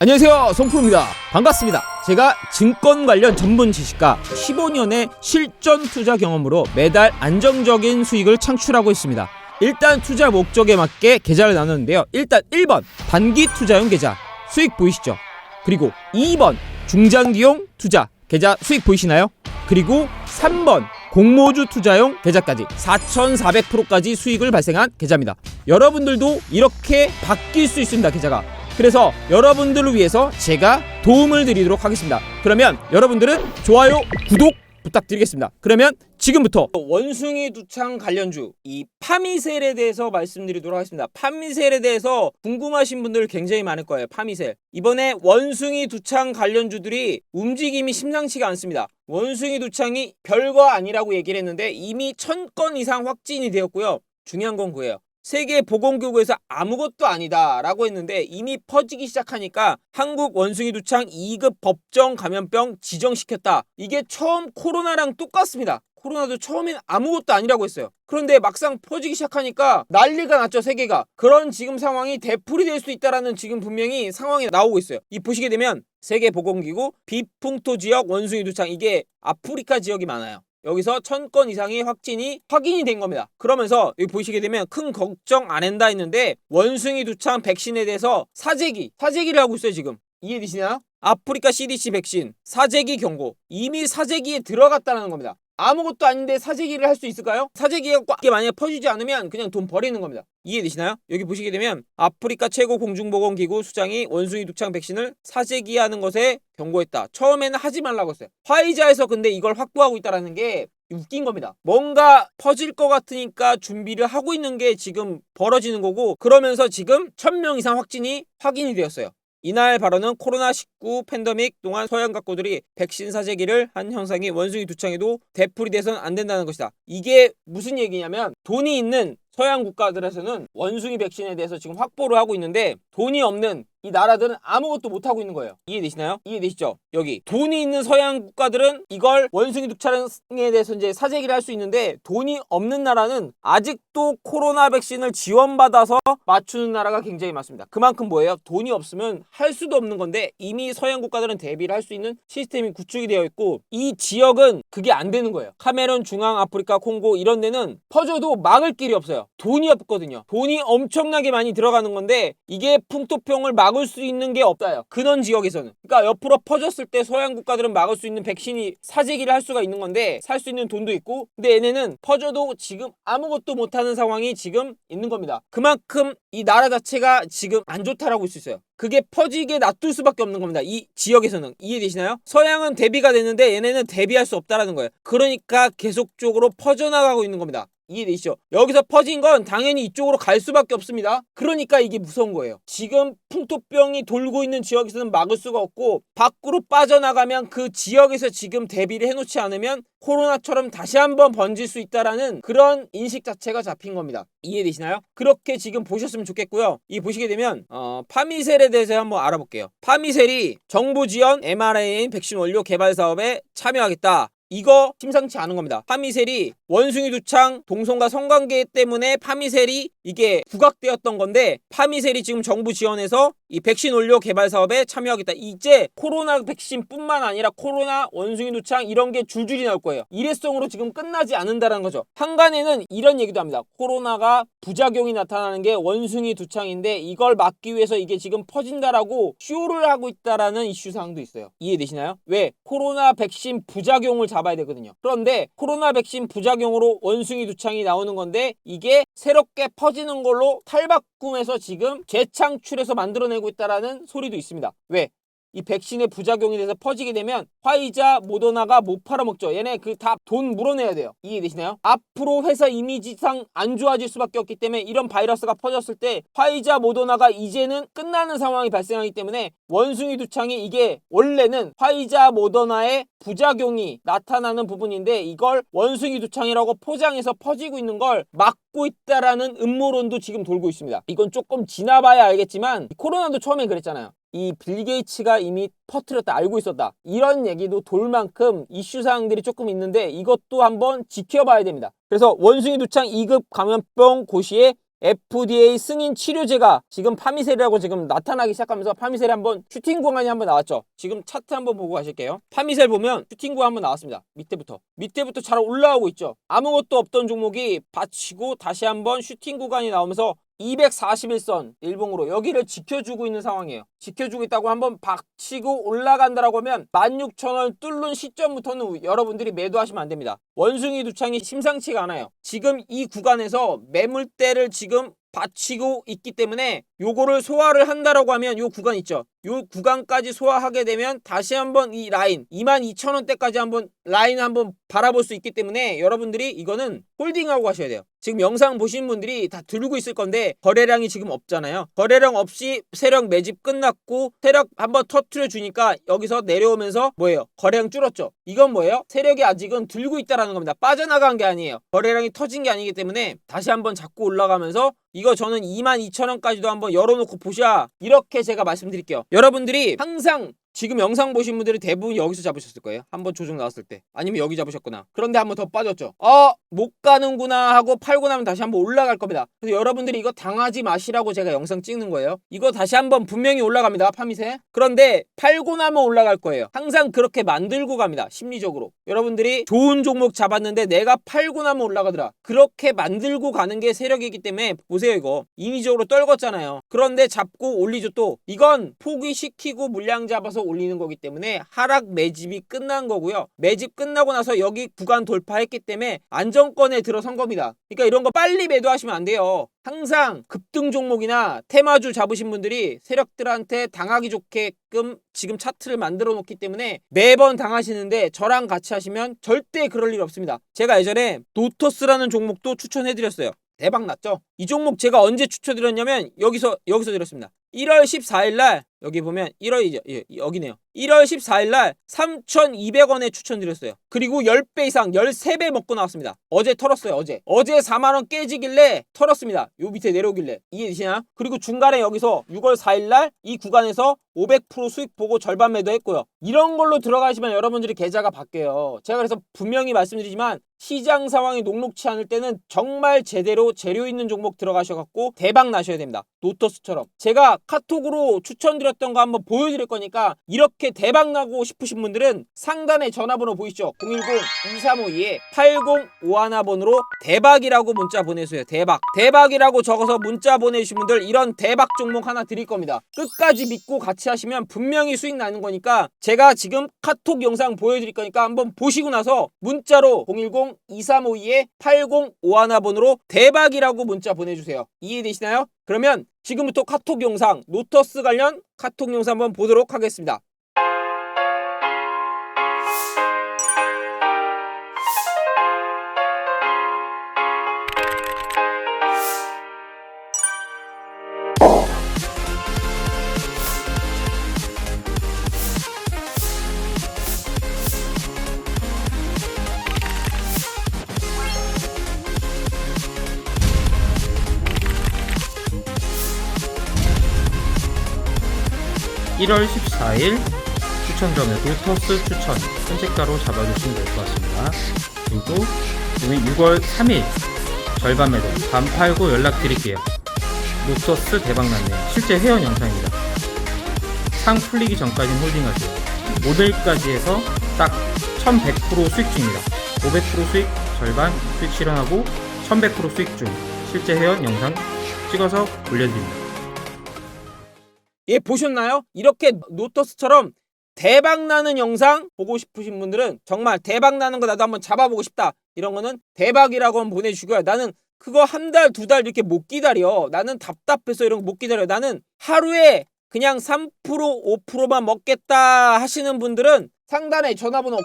안녕하세요 송프로입니다 반갑습니다 제가 증권 관련 전문 지식과 15년의 실전 투자 경험으로 매달 안정적인 수익을 창출하고 있습니다 일단 투자 목적에 맞게 계좌를 나눴는데요 일단 1번 단기 투자용 계좌 수익 보이시죠 그리고 2번 중장기용 투자 계좌 수익 보이시나요 그리고 3번 공모주 투자용 계좌까지 4,400%까지 수익을 발생한 계좌입니다. 여러분들도 이렇게 바뀔 수 있습니다. 계좌가. 그래서 여러분들을 위해서 제가 도움을 드리도록 하겠습니다. 그러면 여러분들은 좋아요, 구독 부탁드리겠습니다. 그러면 지금부터 원숭이 두창 관련주 이 파미셀에 대해서 말씀드리도록 하겠습니다. 파미셀에 대해서 궁금하신 분들 굉장히 많을 거예요. 파미셀. 이번에 원숭이 두창 관련주들이 움직임이 심상치가 않습니다. 원숭이 두창이 별거 아니라고 얘기를 했는데 이미 천 건 이상 확진이 되었고요. 중요한 건 그예요. 세계 보건기구에서 아무것도 아니다라고 했는데 이미 퍼지기 시작하니까 한국 원숭이 두창 2급 법정 감염병 지정시켰다. 이게 처음 코로나랑 똑같습니다. 코로나도 처음엔 아무것도 아니라고 했어요. 그런데 막상 퍼지기 시작하니까 난리가 났죠, 세계가. 그런 지금 상황이 대풀이 될 수 있다라는 지금 분명히 상황이 나오고 있어요. 이 보시게 되면 세계보건기구 비풍토 지역 원숭이 두창 이게 아프리카 지역이 많아요. 여기서 천 건 이상의 확진이 확인이 된 겁니다. 그러면서 여기 보시게 되면 큰 걱정 안 한다 했는데 원숭이 두창 백신에 대해서 사재기, 사재기를 하고 있어요 지금. 이해되시나요? 아프리카 CDC 백신 사재기 경고 이미 사재기에 들어갔다는 겁니다. 아무것도 아닌데 사재기를 할 수 있을까요? 사재기가 이게 만약에 퍼지지 않으면 그냥 돈 버리는 겁니다. 이해되시나요? 여기 보시게 되면 아프리카 최고 공중보건기구 수장이 원숭이 두창 백신을 사재기하는 것에 경고했다. 처음에는 하지 말라고 했어요. 화이자에서 근데 이걸 확보하고 있다는 게 웃긴 겁니다. 뭔가 퍼질 것 같으니까 준비를 하고 있는 게 지금 벌어지는 거고 그러면서 지금 1000명 이상 확진이 확인이 되었어요. 이날 발언은 코로나19 팬데믹 동안 서양 각국들이 백신 사재기를 한 현상이 원숭이 두창에도 되풀이 돼서는 안 된다는 것이다. 이게 무슨 얘기냐면 돈이 있는 서양 국가들에서는 원숭이 백신에 대해서 지금 확보를 하고 있는데 돈이 없는 이 나라들은 아무것도 못 하고 있는 거예요. 이해되시나요? 이해되시죠? 여기 돈이 있는 서양 국가들은 이걸 원숭이 독차량에 대해서 이제 사재기를 할 수 있는데 돈이 없는 나라는 아직도 코로나 백신을 지원받아서 맞추는 나라가 굉장히 많습니다. 그만큼 뭐예요? 돈이 없으면 할 수도 없는 건데 이미 서양 국가들은 대비를 할 수 있는 시스템이 구축이 되어 있고 이 지역은 그게 안 되는 거예요. 카메론, 중앙 아프리카, 콩고 이런 데는 퍼져도 막을 길이 없어요. 돈이 없거든요. 돈이 엄청나게 많이 들어가는 건데 이게 풍토병을 막을 수 있는 게 없다요. 근원 지역에서는. 그러니까 옆으로 퍼졌을 때 서양 국가들은 막을 수 있는 백신이 사재기를 할 수가 있는 건데 살 수 있는 돈도 있고 근데 얘네는 퍼져도 지금 아무것도 못하는 상황이 지금 있는 겁니다. 그만큼 이 나라 자체가 지금 안 좋다라고 할 수 있어요. 그게 퍼지게 놔둘 수밖에 없는 겁니다. 이 지역에서는 이해되시나요? 서양은 대비가 됐는데 얘네는 대비할 수 없다라는 거예요. 그러니까 계속적으로 퍼져나가고 있는 겁니다. 이해되시죠? 여기서 퍼진 건 당연히 이쪽으로 갈 수밖에 없습니다. 그러니까 이게 무서운 거예요. 지금 풍토병이 돌고 있는 지역에서는 막을 수가 없고 밖으로 빠져나가면 그 지역에서 지금 대비를 해놓지 않으면 코로나처럼 다시 한번 번질 수 있다라는 그런 인식 자체가 잡힌 겁니다. 이해되시나요? 그렇게 지금 보셨으면 좋겠고요. 이 보시게 되면 어, 파미셀에 대해서 한번 알아볼게요. 파미셀이 정부 지원 mRNA 백신 원료 개발 사업에 참여하겠다. 이거 심상치 않은 겁니다. 파미셀이 원숭이 두창 동성과 성관계 때문에 파미셀이 이게 부각되었던 건데 파미셀이 지금 정부 지원해서 이 백신 원료 개발 사업에 참여하겠다. 이제 코로나 백신뿐만 아니라 코로나 원숭이 두창 이런 게 줄줄이 나올 거예요. 일회성으로 지금 끝나지 않는다는 거죠. 한간에는 이런 얘기도 합니다. 코로나가 부작용이 나타나는 게 원숭이 두창인데 이걸 막기 위해서 이게 지금 퍼진다라고 쇼를 하고 있다라는 이슈 사항도 있어요. 이해되시나요? 왜? 코로나 백신 부작용을 잡아야 되거든요. 그런데 코로나 백신 부작용으로 원숭이 두창이 나오는 건데 이게 새롭게 퍼 지는 걸로 탈바꿈해서 지금 재창출해서 만들어내고 있다라는 소리도 있습니다. 왜? 이 백신의 부작용이 돼서 퍼지게 되면 화이자, 모더나가 못 팔아먹죠. 얘네 그 다 돈 물어내야 돼요. 이해되시나요? 앞으로 회사 이미지상 안 좋아질 수밖에 없기 때문에 이런 바이러스가 퍼졌을 때 화이자, 모더나가 이제는 끝나는 상황이 발생하기 때문에 원숭이 두창이 이게 원래는 화이자, 모더나의 부작용이 나타나는 부분인데 이걸 원숭이 두창이라고 포장해서 퍼지고 있는 걸 막고 있다라는 음모론도 지금 돌고 있습니다. 이건 조금 지나봐야 알겠지만 코로나도 처음엔 그랬잖아요. 이 빌 게이츠가 이미 퍼트렸다 알고 있었다 이런 얘기도 돌 만큼 이슈 사항들이 조금 있는데 이것도 한번 지켜봐야 됩니다 그래서 원숭이 두창 2급 감염병 고시에 FDA 승인 치료제가 지금 파미셀이라고 지금 나타나기 시작하면서 파미셀이 한번 슈팅 구간이 한번 나왔죠. 지금 차트 한번 보고 가실게요. 파미셀 보면 슈팅 구간 한번 나왔습니다. 밑에부터. 밑에부터 잘 올라오고 있죠. 아무것도 없던 종목이 받치고 다시 한번 슈팅 구간이 나오면서 241선 일봉으로 여기를 지켜주고 있는 상황이에요. 지켜주고 있다고 한번 박치고 올라간다라고 하면 16,000원 뚫는 시점부터는 여러분들이 매도하시면 안 됩니다. 원숭이 두창이 심상치가 않아요. 지금 이 구간에서 매물대를 지금 받치고 있기 때문에 요거를 소화를 한다라고 하면 요 구간 있죠. 요 구간까지 소화하게 되면 다시 한번 이 라인 22,000원대까지 한번 라인 한번 바라볼 수 있기 때문에 여러분들이 이거는 홀딩하고 가셔야 돼요. 지금 영상 보신 분들이 다 들고 있을 건데 거래량이 지금 없잖아요. 거래량 없이 세력 매집 끝났고 세력 한번 터트려 주니까 여기서 내려오면서 뭐예요? 거래량 줄었죠. 이건 뭐예요? 세력이 아직은 들고 있다라는 겁니다. 빠져나간 게 아니에요. 거래량이 터진 게 아니기 때문에 다시 한번 잡고 올라가면서 이거 저는 22,000원까지도 한번 열어놓고 보셔야 이렇게 제가 말씀드릴게요. 여러분들이 항상 지금 영상 보신 분들이 대부분 여기서 잡으셨을 거예요. 한번 조정 나왔을 때. 아니면 여기 잡으셨구나. 그런데 한번 더 빠졌죠. 어, 못 가는구나 하고 팔고 나면 다시 한번 올라갈 겁니다. 그래서 여러분들이 이거 당하지 마시라고 제가 영상 찍는 거예요. 이거 다시 한번 분명히 올라갑니다. 파미세. 그런데 팔고 나면 올라갈 거예요. 항상 그렇게 만들고 갑니다. 심리적으로. 여러분들이 좋은 종목 잡았는데 내가 팔고 나면 올라가더라. 그렇게 만들고 가는 게 세력이기 때문에 보세요 이거. 인위적으로 떨궜잖아요. 그런데 잡고 올리죠 또. 이건 포기시키고 물량 잡아서 올리는 거기 때문에 하락 매집이 끝난 거고요. 매집 끝나고 나서 여기 구간 돌파했기 때문에 안정권에 들어선 겁니다. 그러니까 이런 거 빨리 매도하시면 안 돼요. 항상 급등 종목이나 테마주 잡으신 분들이 세력들한테 당하기 좋게끔 지금 차트를 만들어 놓기 때문에 매번 당하시는데 저랑 같이 하시면 절대 그럴 일 없습니다. 제가 예전에 노토스라는 종목도 추천해 드렸어요. 대박 났죠? 이 종목 제가 언제 추천드렸냐면 여기서 여기서 드렸습니다. 1월 14일 날 여기 보면 1월 예, 여기네요. 1월 14일 날 3,200원에 추천드렸어요. 그리고 10배 이상 13배 먹고 나왔습니다. 어제 털었어요. 어제. 어제 4만 원 깨지길래 털었습니다. 요 밑에 내려오길래. 이해되시나요? 그리고 중간에 여기서 6월 4일 날 이 구간에서 500% 수익 보고 절반 매도했고요. 이런 걸로 들어가시면 여러분들이 계좌가 바뀌어요. 제가 그래서 분명히 말씀드리지만 시장 상황이 녹록치 않을 때는 정말 제대로 재료 있는 종목 들어가셔갖고 대박 나셔야 됩니다. 노터스처럼. 제가 카톡으로 추천드렸던 거 한번 보여드릴 거니까 이렇게 대박 나고 싶으신 분들은 상단에 전화번호 보이시죠? 010-2352-8051번으로 대박이라고 문자 보내주세요. 대박. 대박이라고 적어서 문자 보내주신 분들 이런 대박 종목 하나 드릴 겁니다. 끝까지 믿고 같이 하시면 분명히 수익 나는 거니까 제가 지금 카톡 영상 보여드릴 거니까 한번 보시고 나서 문자로 010-2352-8051번으로 대박이라고 문자 보내주세요. 이해되시나요? 그러면 지금부터 카톡 영상, 노터스 관련 카톡 영상 한번 보도록 하겠습니다. 1월 14일 추천점에 노터스 추천 선택가로 잡아주시면 될 것 같습니다. 그리고 오늘 6월 3일 절반 매도 반 팔고 연락드릴게요. 노터스 대박났네요. 실제 회원 영상입니다. 상 풀리기 전까지는 홀딩하세요. 모델까지 해서 딱 1100% 수익 중입니다. 500% 수익 절반 수익 실현하고 1100% 수익 중 실제 회원 영상 찍어서 올려드립니다. 예, 보셨나요? 이렇게 노터스처럼 대박 나는 영상 보고 싶으신 분들은 정말 대박 나는 거 나도 한번 잡아보고 싶다. 이런 거는 대박이라고 한번 보내주시고요. 나는 그거 한 달, 두 달 이렇게 못 기다려. 나는 답답해서 이런 거 못 기다려. 나는 하루에 그냥 3% 5%만 먹겠다 하시는 분들은 상단에 전화번호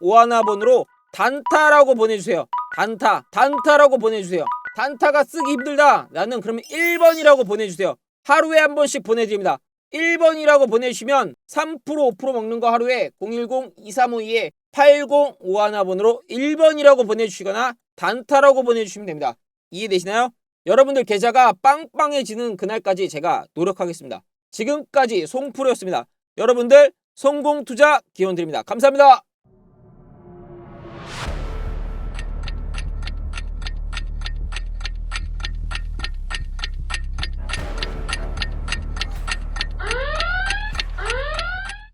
010-2352-8051번으로 단타라고 보내주세요. 단타, 단타라고 보내주세요. 단타가 쓰기 힘들다. 나는 그러면 1번이라고 보내주세요. 하루에 한 번씩 보내드립니다. 1번이라고 보내주시면 3% 5% 먹는 거 하루에 010-2352-8051번으로 1번이라고 보내주시거나 단타라고 보내주시면 됩니다. 이해되시나요? 여러분들 계좌가 빵빵해지는 그날까지 제가 노력하겠습니다. 지금까지 송프로였습니다. 여러분들 성공 투자 기원 드립니다. 감사합니다.